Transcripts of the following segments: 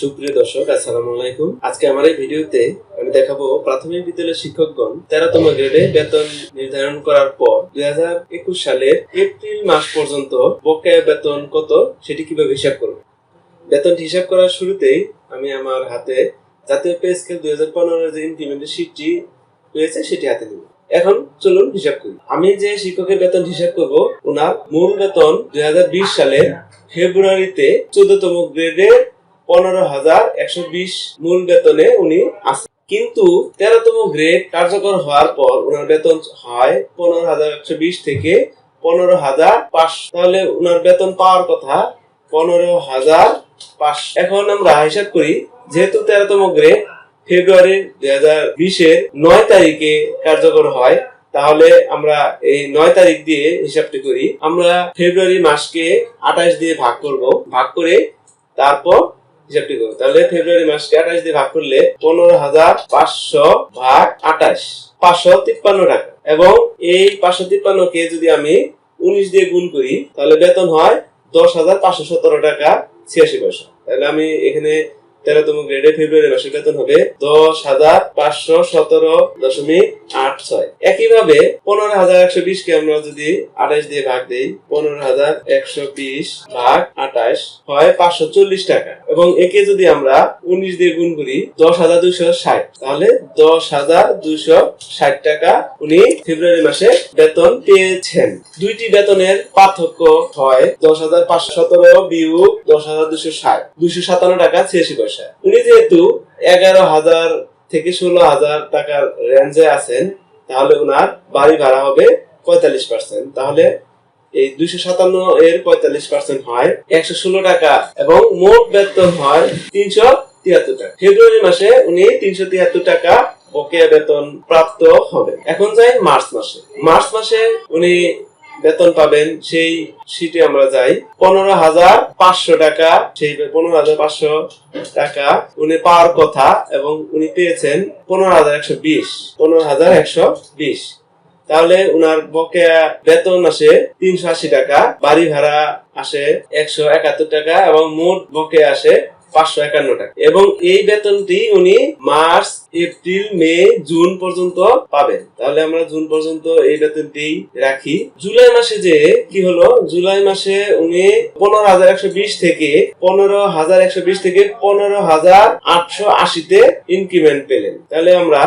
সুপ্রিয় দর্শক, আসসালামু আলাইকুম। আজকে আমার এই ভিডিওতে আমি দেখাবো প্রাথমিক বিদ্যালয়ের শিক্ষকগণ তেরোতম গ্রেডে বেতন নির্ধারণ করার পর দুই হাজার একুশ সালের এপ্রিল মাস পর্যন্ত বকেয়া বেতন কত সেটি কীভাবে হিসাব করবে? বেতন হিসাব করার শুরুতেই আমি আমার হাতে জাতীয় পে স্কেল দুই হাজার পনেরো যে ইমপ্লিমেন্টের শিটটি রয়েছে, সেটি হাতে নিব। এখন চলুন হিসাব করি। আমি যে শিক্ষকের বেতন হিসাব করব, ওনার মূল বেতন দুই হাজার বিশ সালে ফেব্রুয়ারিতে চোদ্দতম গ্রেডে পনেরো হাজার একশো বিশ মূল বেতনে উনি আছেন। কিন্তু তেরোতম গ্রেড কার্যকর হওয়ার পর ওনার বেতন হয় পনেরো হাজার একশো বিশ থেকে পনেরো হাজার পাঁচশো। তাহলে ওনার বেতন পাওয়ার কথা পনেরো হাজার পাঁচশো। এখন আমরা হিসাব করি, যেহেতু তেরোতম গ্রেড ফেব্রুয়ারি দুই হাজার বিশের নয় তারিখে কার্যকর হয়, তাহলে আমরা এই নয় তারিখ দিয়ে হিসাবটি করি। আমরা ফেব্রুয়ারি মাসকে আঠাশ দিয়ে ভাগ করব। ভাগ করে তারপর হিসাবটি করো। তাহলে ফেব্রুয়ারি মাসকে আঠাশ দিয়ে ভাগ করলে পনেরো হাজার পাঁচশো ভাগ আঠাশ, পাঁচশো তিপ্পান্ন টাকা। এবং এই পাঁচশো তিপ্পান্ন কে যদি আমি উনিশ দিয়ে গুণ করি, তাহলে বেতন হয় দশ হাজার পাঁচশো সতেরো টাকা ছিয়াশি পয়সা। তাহলে আমি এখানে তেরোতম গ্রেডে ফেব্রুয়ারি মাসের বেতন হবে দশ হাজার পাঁচশো সতেরো দশমিক আট ছয়। একইভাবে পনেরো হাজার একশো বিশ কে আমরা যদি আঠাশ দিয়ে ভাগ দিই, পনেরো হাজার একশো বিশ ভাগ আঠাশ হয় পাঁচশো চল্লিশ টাকা। এবং একে যদি আমরা উনিশ দিয়ে গুণ করি, দশ হাজার দুইশো ষাট। তাহলে দশ হাজার দুইশো ষাট টাকা উনি ফেব্রুয়ারি মাসে বেতন পেয়েছেন। দুইটি বেতনের পার্থক্য হয় দশ হাজার পাঁচশো সতেরো বিয়োগ দশ হাজার দুশো ষাট। দুশো সাতান্ন টাকা ছিয়াশি পয়সা। উনি যেহেতু এগারো হাজার থেকে ষোলো হাজার টাকার রেঞ্জে আছেন, তাহলে ওনার বাড়ি ভাড়া হবে পঁয়তাল্লিশ পার্সেন্ট তাহলে এই দুইশো সাতান্ন এর পঁয়তাল্লিশ পার্সেন্ট হয় একশো ষোলো টাকা এবং মোট বেতন হয় তিনশো তিয়াত্তর টাকা। ফেব্রুয়ারি মাসে উনি তিনশো তিয়াত্তর টাকা বকেয়া বেতন প্রাপ্ত হবে এখন যাই মার্চ মাসে। মার্চ মাসে উনি বেতন পাবেন সেই সিটে আমরা যাই। পনেরো হাজার পাঁচশো টাকা, সেই পনেরো হাজার পাঁচশো টাকা উনি পাওয়ার কথা এবং উনি পেয়েছেন পনেরো হাজার একশো বিশ, পনেরো হাজার একশো বিশ। তাহলে উনার বকেয়া বেতন আসে তিনশো আশি টাকা, বাড়ি ভাড়া আসে একশো একাত্তর টাকা এবং মোট বকেয়া আসে পাঁচশো একান্ন টাকা এবং এই বেতনটি উনি মার্চ, এপ্রিল, মে, জুন পর্যন্ত পাবেন। তাহলে আমরা জুন পর্যন্ত এই বেতনটি রাখি। জুলাই মাসে যে কি হলো? জুলাই মাসে উনি পনেরো হাজার একশো বিশ থেকে পনেরো হাজার একশো বিশ থেকে পনেরো হাজার আটশো আশিতে ইনক্রিমেন্ট পেলেন। তাহলে আমরা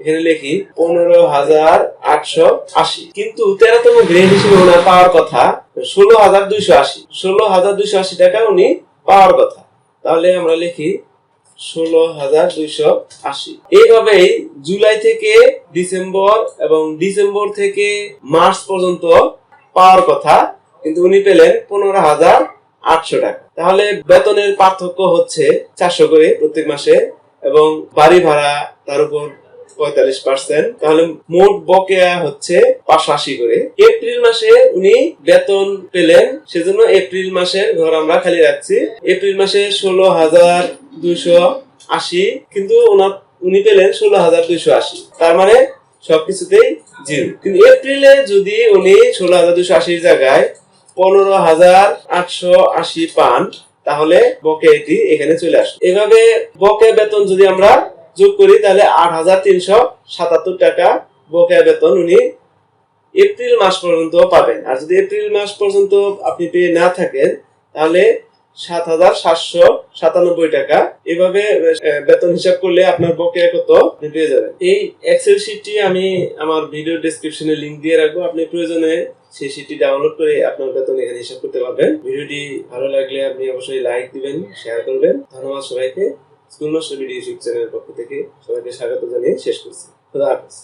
এখানে লিখি পনেরো হাজার আটশো আশি। কিন্তু তেরোতম গ্রেড হিসেবে ওনার পাওয়ার কথা ষোলো হাজার দুইশো আশি। ষোলো হাজার দুইশো আশি টাকা উনি পাওয়ার কথা। তাহলে আমরা লিখি ষোলো হাজার দুইশো আশি। এইভাবেই জুলাই থেকে ডিসেম্বর এবং ডিসেম্বর থেকে মার্চ পর্যন্ত পাওয়ার কথা, কিন্তু উনি পেলেন পনেরো হাজার আটশো টাকা। তাহলে বেতনের পার্থক্য হচ্ছে চারশো করে প্রত্যেক মাসে এবং বাড়ি ভাড়া তার উপর পঁয়তাল্লিশ পার্সেন্ট তাহলে মোট বকেয়া হচ্ছে পাঁচশো আশি করে। এপ্রিল মাসে উনি বেতন পেলেন, সেজন্য এপ্রিল মাসের ঘর আমরা খালি রাখছি। এপ্রিল মাসে ষোলো হাজার দুইশো আশি, কিন্তু ওনার, উনি পেলেন ষোলো হাজার দুইশো আশি। তার মানে সবকিছুতেই জিরো। কিন্তু এপ্রিলে যদি উনি ষোলো হাজার দুইশো আশির জায়গায় পনেরো হাজার আটশো আশি পান, তাহলে বকেয়াটি এখানে চলে আসে এভাবে বকেয়া বেতন যদি আমরা যোগ করি, তাহলে আট হাজার তিনশো সাতাত্তর টাকা বকেয়া বেতন উনি এপ্রিল মাস পর্যন্ত পাবেন। আর যদি এপ্রিল মাস পর্যন্ত আপনি পেয়ে না থাকেন, তাহলে সাত হাজার সাতশো সাতানব্বই টাকা এভাবে বেতন হিসাব করলে আপনার বকেয়া কত পেয়ে যাবেন। এই এক্সেল শিটটি আমি আমার ভিডিও ডেসক্রিপশনে লিংক দিয়ে রাখব। আপনি প্রয়োজনে সেই শিটটি ডাউনলোড করে আপনার বেতন এখানে হিসাব করতে পারবেন। ভিডিওটি ভালো লাগলে আপনি অবশ্যই লাইক দিবেন শেয়ার করবেন। ধন্যবাদ সবাইকে। স্কুল নষ্ট ভিডিও ইউটিউব পক্ষ থেকে সবাইকে স্বাগত জানিয়ে শেষ করছি। খুদা হাফেজ।